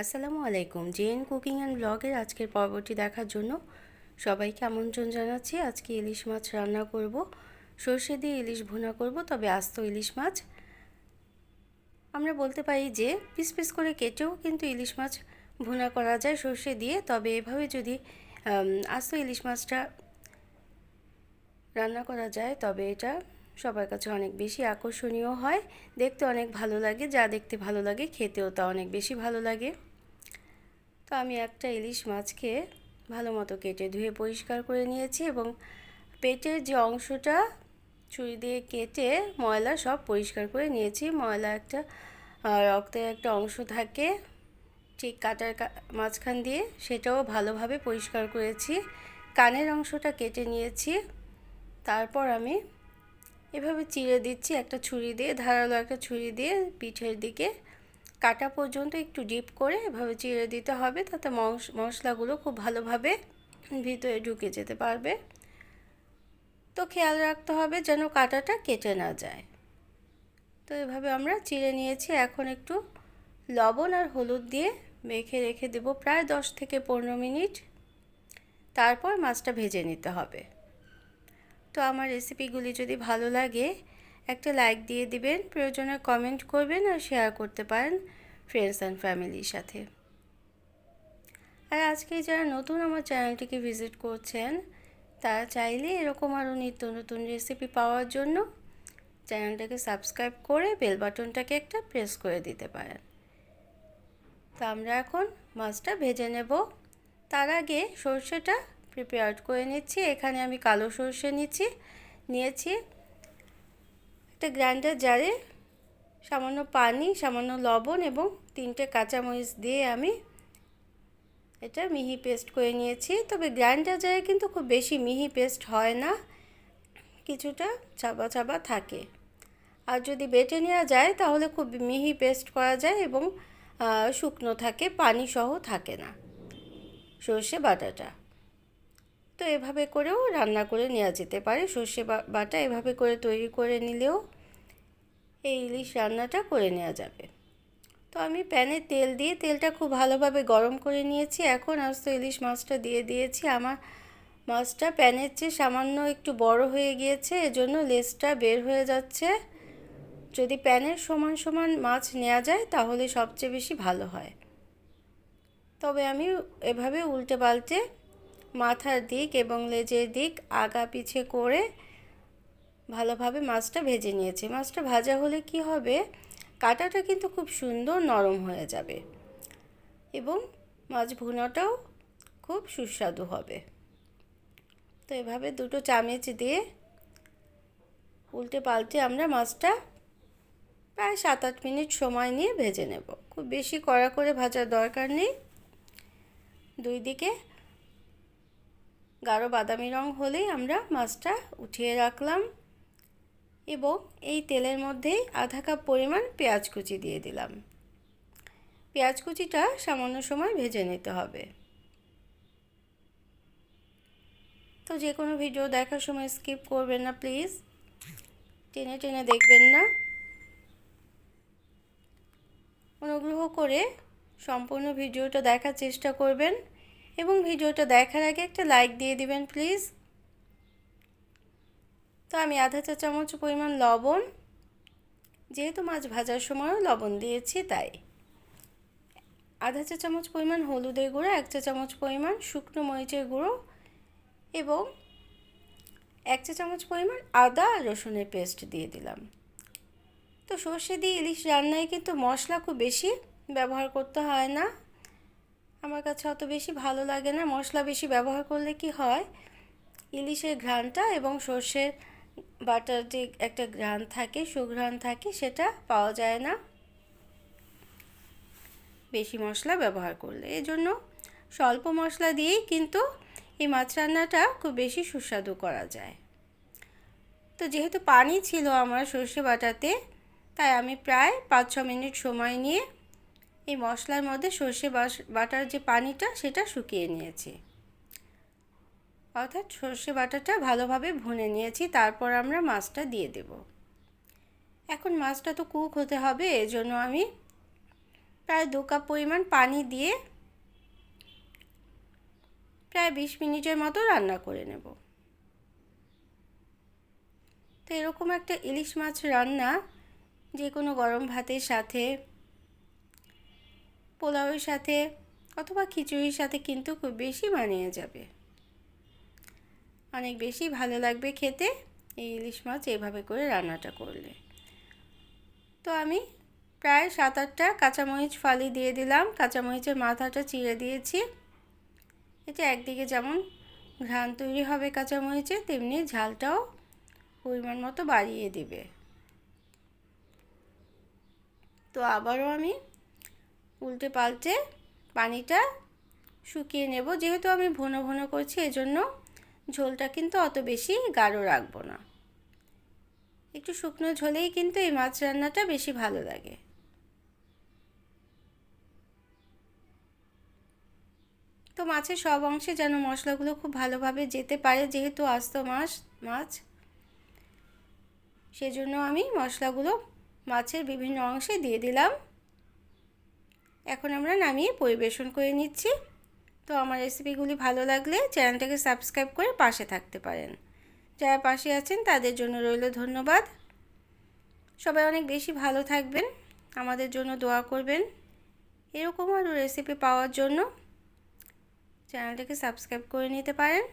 আসসালামু আলাইকুম। Gen cooking and ব্লগের আজকের পর্বটি দেখার জন্য সবাইকে আমন্ত্রণ জানাচ্ছি। আজকে ইলিশ মাছ রান্না করব। সর্ষে দিয়ে ইলিশ ভুনা করব, তবে আস্ত ইলিশ মাছ। আমরা বলতে পারি যে পিস পিস করে কেটেও কিন্তু ইলিশ মাছ ভুনা করা যায় সর্ষে দিয়ে। তবে এভাবে যদি আস্ত ইলিশ মাছটা রান্না করা যায়, তবে এটা সবার কাছে অনেক বেশি আকর্ষণীয় হয়। দেখতে অনেক ভালো লাগে, যা দেখতে ভালো লাগে, খেতেও তা অনেক বেশি ভালো লাগে। তো আমি একটা ইলিশ মাছকে ভালো মতো কেটে ধুয়ে পরিষ্কার করে নিয়েছি এবং পেটের যে অংশটা ছুরি দিয়ে কেটে ময়লা সব পরিষ্কার করে নিয়েছি। ময়লা একটা রক্তের একটা অংশ থাকে ঠিক কাটার মাঝখান দিয়ে সেটাও ভালোভাবে পরিষ্কার করেছি। কানের অংশটা কেটে নিয়েছি। তারপর আমি এভাবে চিড়ে দিচ্ছি, একটা ছুরি দিয়ে, ধারালো একটা ছুরি দিয়ে পিঠের দিকে কাটা পর্যন্ত একটু ডিপ করে এভাবে চিড়ে দিতে হবে, তাতে মশ, মশলাগুলো খুব ভালোভাবে ভিতরে ঢুকে যেতে পারবে। তো খেয়াল রাখতে হবে যেন কাটাটা কেটে না যায়। তো এভাবে আমরা চিড়ে নিয়েছি, এখন একটু লবণ আর হলুদ দিয়ে মেখে রেখে দেব প্রায় দশ থেকে পনেরো মিনিট। তারপর মাছটা ভেজে নিতে হবে। তো আমার রেসিপিগুলি যদি ভালো লাগে একটা লাইক দিয়ে দিবেন, প্রয়োজনে কমেন্ট করবেন আর শেয়ার করতে পারেন ফ্রেন্ডস অ্যান্ড ফ্যামিলির সাথে। আর আজকে যারা নতুন আমার চ্যানেলটিকে ভিজিট করছেন, তারা চাইলে এরকম আরও নিত্য নতুন রেসিপি পাওয়ার জন্য চ্যানেলটাকে সাবস্ক্রাইব করে বেল বাটনটাকে একটা প্রেস করে দিতে পারেন। তো আমরা এখন মাছটা ভেজে নেব। তার আগে সর্ষেটা প্রিপেয়ার করে নিচ্ছি। এখানে আমি কালো সর্ষে নিচ্ছি, নিয়েছি। একটা গ্রাইন্ডার জারে সামান্য পানি, সামান্য লবণ এবং তিনটে কাঁচামরিচ দিয়ে আমি এটা মিহি পেস্ট করে নিয়েছি। তবে গ্রাইন্ডার জারে কিন্তু খুব বেশি মিহি পেস্ট হয় না, কিছুটা চাবা চাবা থাকে। আর যদি বেটে নেওয়া যায়, তাহলে খুব মিহি পেস্ট করা যায় এবং শুকনো থাকে পানি সহ থাকে না। সর্ষে বাটাটা। তো এভাবে করেও রান্না করে নেওয়া যেতে পারে। সর্ষে বাটা এভাবে করে তৈরি করে নিলেও এই ইলিশ রান্নাটা করে নেওয়া যাবে। তো আমি প্যানে তেল দিয়ে, তেলটা খুব ভালোভাবে গরম করে নিয়েছি। এখন আস্ত ইলিশ মাছটা দিয়ে দিয়েছি। আমার মাছটা প্যানের চেয়ে সামান্য একটু বড় হয়ে গিয়েছে, এজন্য লেসটা বের হয়ে যাচ্ছে। যদি প্যানের সমান সমান মাছ নেওয়া যায়, তাহলে সবচেয়ে বেশি ভালো হয়। তবে আমি এভাবে উল্টে পাল্টে মাথার দিক এবং লেজের দিক আগা পিছে করে ভালোভাবে মাছটা ভেজে নিয়েছি। মাছটা ভাজা হলে কি হবে? কাটাটা কিন্তু খুব সুন্দর নরম হয়ে যাবে এবং মাছ ভুনাটাও খুব সুস্বাদু হবে। তো এভাবে দুটো চামচ দিয়ে উল্টে পাল্টে আমরা মাছটা প্রায় সাত আট মিনিট সময় নিয়ে ভেজে নেব। খুব বেশি কড়া করে ভাজার দরকার নেই। দুই দিকে গাঢ় বাদামি রং হলেই আমরা মাছটা উঠিয়ে রাখলাম এবং এই তেলের মধ্যেই আধা কাপ পরিমাণ পেঁয়াজ কুচি দিয়ে দিলাম। পেঁয়াজ কুচিটা সামান্য সময় ভেজে নিতে হবে। তো যে কোনো ভিডিও দেখার সময় স্কিপ করবেন না, প্লিজ। টেনে টেনে দেখবেন না। অনুগ্রহ করে সম্পূর্ণ ভিডিওটা দেখার চেষ্টা করবেন। এবং ভিডিওটা দেখার আগে একটা লাইক দিয়ে দিবেন প্লিজ তো আমি আধা চা চামচ পরিমাণ লবণ, যেহেতু মাছ ভাজার সময়ও লবণ দিয়েছি, তাই। আধা চা চামচ পরিমাণ হলুদের গুঁড়ো, এক চা চামচ পরিমাণ শুকনো মরিচের গুঁড়ো এবং এক চা চামচ পরিমাণ আদা রসুনের পেস্ট দিয়ে দিলাম। তো সর্ষে দিয়ে ইলিশ রান্নায় কিন্তু মশলা খুব বেশি ব্যবহার করতে হয় না। আমার কাছে অত বেশি ভালো লাগে না। মশলা বেশি ব্যবহার করলে কি হয়? ইলিশের ঘ্রাণটা এবং সর্ষের বাটার যে একটা ঘ্রাণ থাকে, সুঘ্রাণ থাকে, সেটা পাওয়া যায় না। বেশি মশলা ব্যবহার করলে। এই জন্য স্বল্প মশলা দিয়েই কিন্তু এই মাছ রান্নাটা খুব বেশি সুস্বাদু করা যায়। তো যেহেতু পানি ছিল আমার সর্ষে বাটাতে, তাই আমি প্রায় পাঁচ ছ মিনিট সময় নিয়ে এই মশলার মধ্যে সর্ষে বাটার যে পানিটা, সেটা শুকিয়ে নিয়েছি। অর্থাৎ সর্ষে বাটাটা ভালোভাবে ভুনে নিয়েছি, তারপর আমরা মাছটা দিয়ে দেব। এখন মাছটা তো কুক হতে হবে, এজন্য আমি প্রায় দু কাপ পরিমাণ পানি দিয়ে প্রায় বিশ মিনিটের মতো রান্না করে নেব। তো এরকম একটা ইলিশ মাছ রান্না যে কোনো গরম ভাতের সাথে পোলাওয়ের সাথে অথবা খিচুড়ির সাথে কিন্তু খুব বেশি মানিয়ে যাবে। অনেক বেশি ভালো লাগবে খেতে এই ইলিশ মাছ এইভাবে করে রান্নাটা করলে। তো আমি প্রায় সাত আটটা কাঁচামরিচ ফালি দিয়ে দিলাম। কাঁচামরিচের মাথাটা চিড়ে দিয়েছি। এটা একদিকে যেমন ঘ্রাণ তৈরি হবে কাঁচামরিচে, তেমনি ঝালটাও পরিমাণ মতো বাড়িয়ে দিবে। তো আবারও আমি উল্টে পাল্টে পানিটা শুকিয়ে নেব। যেহেতু আমি ভুনো ভুনো করছি, এজন্য ঝোলটা কিন্তু অত বেশি গাঢ় রাখব না। একটু শুকনো ঝোলেই কিন্তু এই মাছ রান্নাটা বেশি ভালো লাগে। তো মাছের সব অংশে যেন মশলাগুলো খুব ভালোভাবে যেতে পারে, যেহেতু আস্ত মাছ মাছ। সেজন্য আমি মশলাগুলো মাছের বিভিন্ন অংশে দিয়ে দিলাম। এখন আমরা নামিয়ে পরিবেশন করে নিচ্ছি। তো আমার রেসিপিগুলি ভালো লাগলে চ্যানেলটাকে সাবস্ক্রাইব করে পাশে থাকতে পারেন। যারা পাশে আছেন, তাদের জন্য রইল ধন্যবাদ। সবাই অনেক বেশি ভালো থাকবেন, আমাদের জন্য দোয়া করবেন। এরকম আরও রেসিপি পাওয়ার জন্য চ্যানেলটাকে সাবস্ক্রাইব করে নিতে পারেন।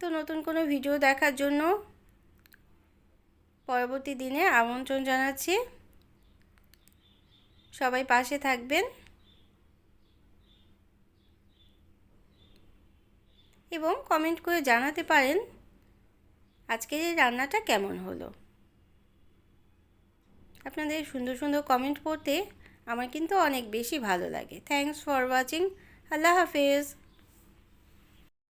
তো নতুন কোনো ভিডিও দেখার জন্য পরবর্তী দিনে আমন্ত্রণ জানাচ্ছি। সবাই পাশে থাকবেন। এবং কমেন্ট করে জানাতে পারেন আজকের এই রান্নাটা কেমন হলো। আপনাদের সুন্দর সুন্দর কমেন্ট পড়তে আমার কিন্তু অনেক বেশি ভালো লাগে। থ্যাংকস ফর ওয়াচিং আল্লাহ হাফেজ।